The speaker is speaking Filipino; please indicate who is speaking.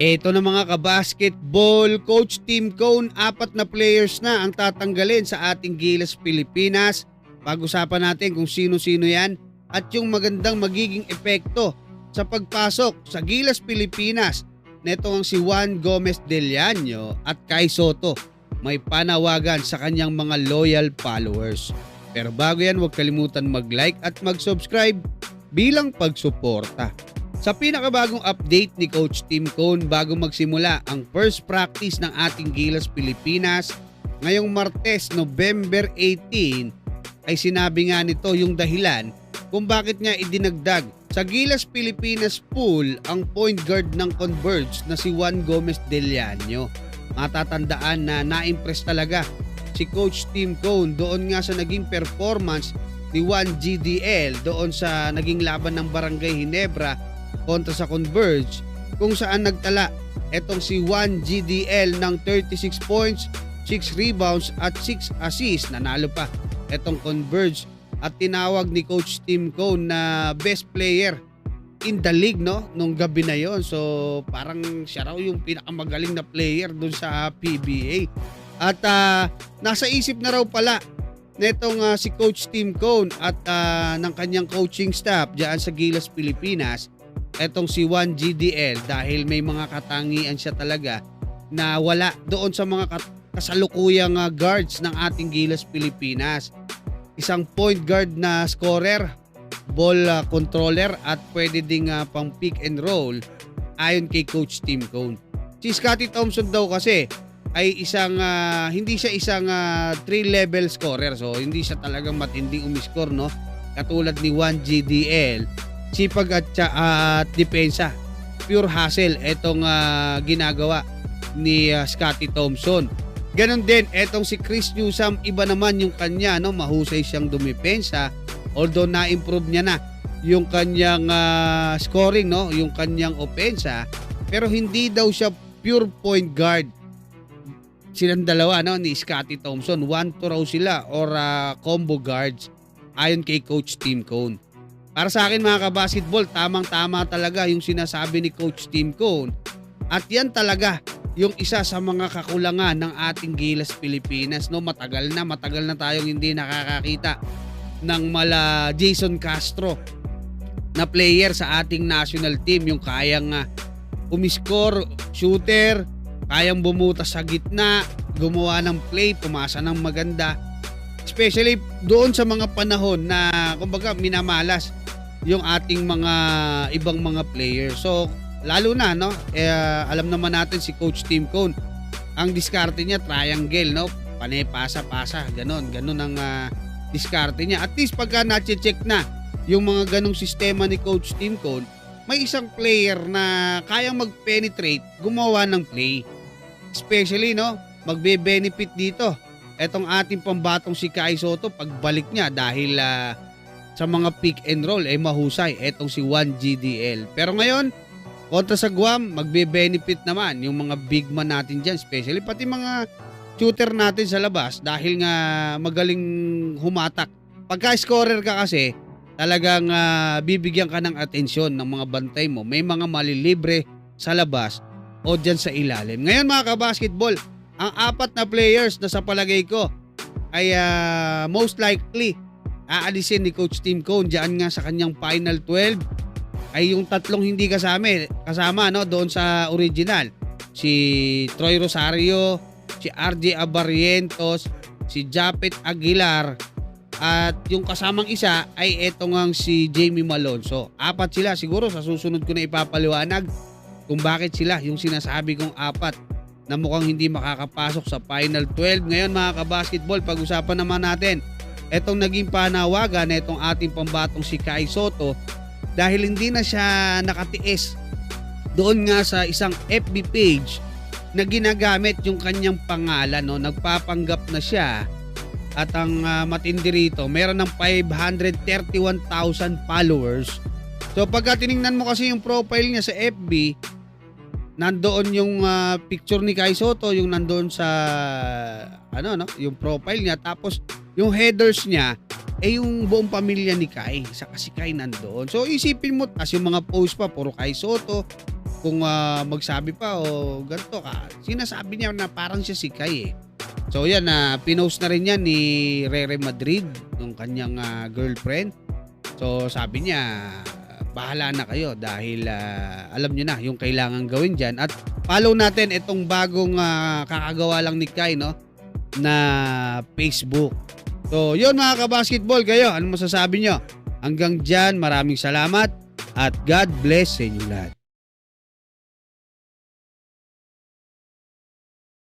Speaker 1: Ito na mga kabasketball, Coach Team Cone, apat na players na ang tatanggalin sa ating Gilas Pilipinas. Pag-usapan natin kung sino-sino yan at yung magandang magiging epekto sa pagpasok sa Gilas Pilipinas. Neto ang si Juan Gomez Del Llano at Kai Soto. May panawagan sa kanyang mga loyal followers. Pero bago yan, huwag kalimutan mag-like at mag-subscribe bilang pagsuporta. Sa pinakabagong update ni Coach Tim Cone bago magsimula ang first practice ng ating Gilas Pilipinas ngayong Martes, November 18 ay sinabi nga nito yung dahilan kung bakit niya idinagdag sa Gilas Pilipinas pool ang point guard ng Converge na si Juan Gomez Del Llano. Matatandaan na na-impress talaga si Coach Tim Cone doon nga sa naging performance ni Juan GDL doon sa naging laban ng Barangay Hinebra kontra sa Converge kung saan nagtala etong si Juan GDL ng 36 points, 6 rebounds at 6 assists. Nanalo pa etong Converge at tinawag ni Coach Tim Cone na best player in the league no nung gabi na yon. So parang siya raw yung pinakamagaling na player dun sa PBA. At ah, nasa isip na raw pala netong ah, si Coach Tim Cone at ah, ng kanyang coaching staff diyan sa Gilas Pilipinas etong si Juan GDL dahil may mga katangian siya talaga na wala doon sa mga kasalukuyang ah, guards ng ating Gilas Pilipinas. Isang point guard na scorer, ball ah, controller at pwede ding ah, pang pick and roll ayon kay Coach Tim Cone. Si Scotty Thompson daw kasi ay isang ah, hindi siya isang 3 level scorer so hindi siya talagang matinding umiscore no katulad ni Juan GDL sipag at, tsa- at depensa. Pure hustle itong ah, ginagawa ni ah, Scotty Thompson. Ganon din, etong si Chris Newsom, iba naman yung kanya, no? mahusay siyang dumipensa. Although na-improve niya na yung kanyang ah, scoring, no? yung kanyang opensa. Pero hindi daw siya pure point guard. Silang dalawa, no? ni Scotty Thompson. One to raw sila or ah, combo guards ayon kay Coach Tim Cone. Para sa akin mga kabasketball, tamang-tama talaga yung sinasabi ni Coach Tim Cone. At yan talaga yung isa sa mga kakulangan ng ating Gilas Pilipinas. No, matagal na, matagal na tayong hindi nakakakita ng mala Jason Castro na player sa ating national team yung kayang uh, umiskor, shooter, kayang bumutas sa gitna, gumawa ng play, pumasa ng maganda. Especially doon sa mga panahon na kumbaga minamalas yung ating mga ibang mga players. So, lalo na no, eh, alam naman natin si Coach Tim Cone. Ang diskarte niya triangle, no? Panay pasa-pasa, ganun, ganun ang ah, diskarte niya. At least pagka na-check na yung mga ganong sistema ni Coach Tim Cone, may isang player na kayang mag-penetrate, gumawa ng play. Especially, no, magbe-benefit dito. Etong ating pambatong si Kai Soto, pagbalik niya dahil ah, sa mga pick and roll ay mahusay etong si 1 GDL. Pero ngayon, kontra sa Guam, magbe-benefit naman yung mga big man natin dyan, especially pati mga shooter natin sa labas dahil nga magaling humatak. Pagka scorer ka kasi, talagang ah, bibigyan ka ng atensyon ng mga bantay mo. May mga malilibre sa labas o dyan sa ilalim. Ngayon mga kabasketball, ang apat na players na sa palagay ko ay ah, most likely aalisin ni Coach Tim Cone diyan nga sa kanyang Final 12 ay yung tatlong hindi kasama kasama no doon sa original. Si Troy Rosario si RJ Abarrientos si Japet Aguilar at yung kasamang isa ay etong ang si Jamie Malonzo. Apat sila siguro sa susunod ko na ipapaliwanag kung bakit sila yung sinasabi kong apat na mukhang hindi makakapasok sa Final 12 ngayon mga kabasketball pag-usapan naman natin etong naging panawagan na itong ating pambatong si Kai Soto dahil hindi na siya nakatiis doon nga sa isang FB page na ginagamit yung kanyang pangalan no? Nagpapanggap na siya. At ang ah, matindi rito meron ng 531,000 followers. So pagka tiningnan mo kasi yung profile niya sa FB nandoon yung ah, picture ni Kai Soto yung nandoon sa ano no yung profile niya tapos yung headers niya eh yung buong pamilya ni Kai sa kasi Kai nandoon. So isipin mo tas yung mga post pa puro Kai Soto, kung ah, magsabi pa o ganito ka. Sinasabi niya na parang siya si Kai eh. So yan, na pinost na rin yan ni Rere Madrid, nung kanyang ah, girlfriend. So sabi niya, bahala na kayo dahil ah, alam niyo na yung kailangan gawin dyan. At follow natin itong bagong ah, kakagawa lang ni Kai, no? Na Facebook. So yun mga kabasketball, kayo, ano masasabi nyo? Hanggang dyan, maraming salamat at God bless sa inyo lahat.